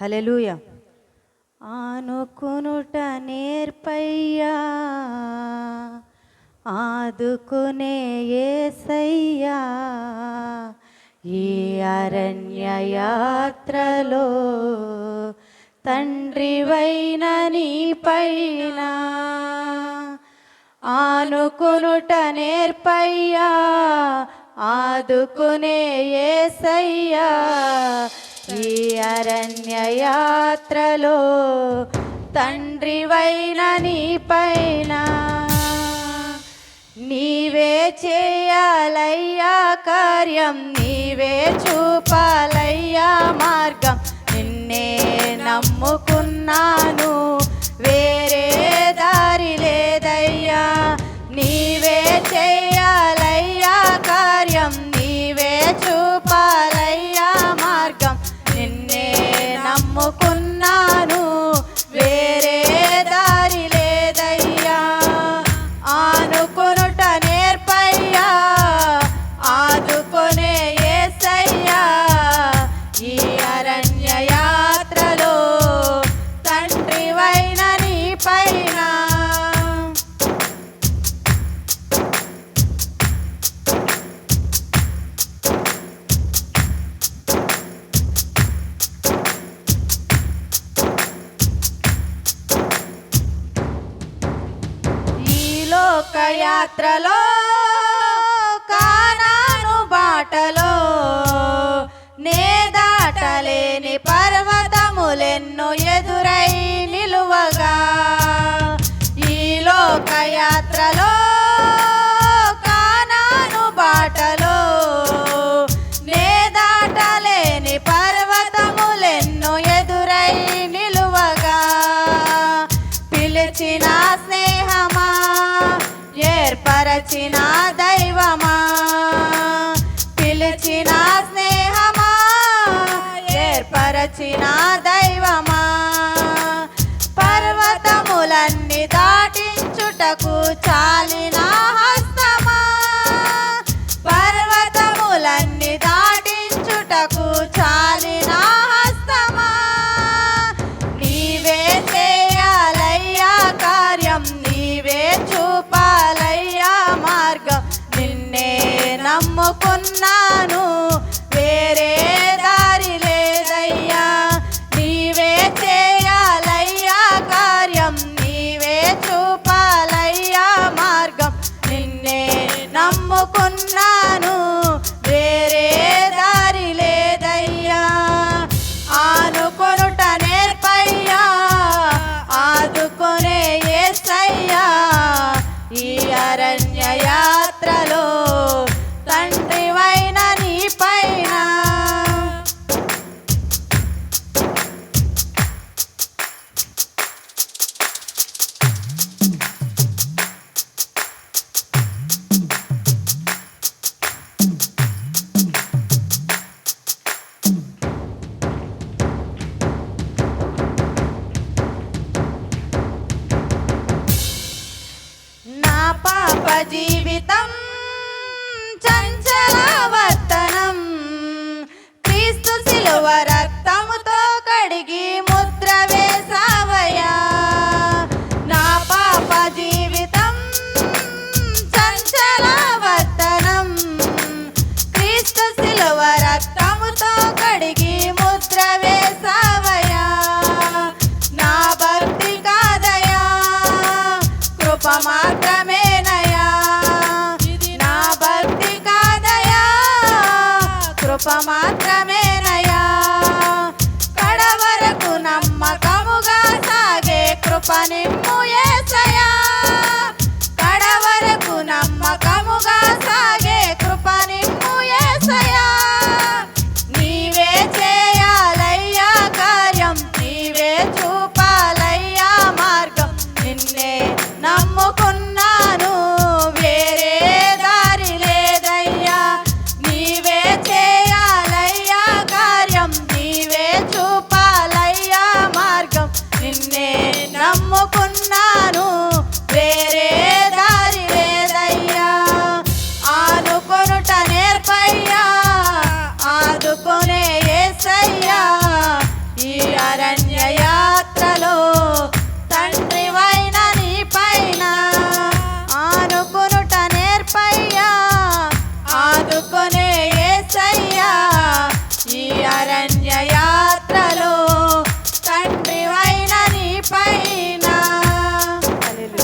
Hallelujah ఆనుకునుట నేర్పయ్యా ఆదుకునే ఏసయ్యా. ఈ అరణ్య యాత్రలో తండ్రివైన నీ పైన ఆనుకునుట నేర్పయ్యా ఆదుకునే ఏసయ్యా. ఈ అరణ్యయాత్రలో తండ్రివైన నీ పైన నీవే చేయాలయ్యా కార్యం నీవే చూపాలయ్యా మార్గం. నిన్నే నమ్ముకున్నాను వేరే నమ్ముకున్నాను లోక యాత్రలో కానాను బాటలో నే దాటలేని పర్వతములెన్నో ఎదురై నిలువగా. ఈ లోక యాత్రలో ఏర్పరచిన దైవమా? పిలిచిన స్నేహమా? ఏర్పరచిన దైవమా? పర్వతములన్నీ దాటించుటకు చాలిన కొన్నాను. allí. ఉపమాత్రమే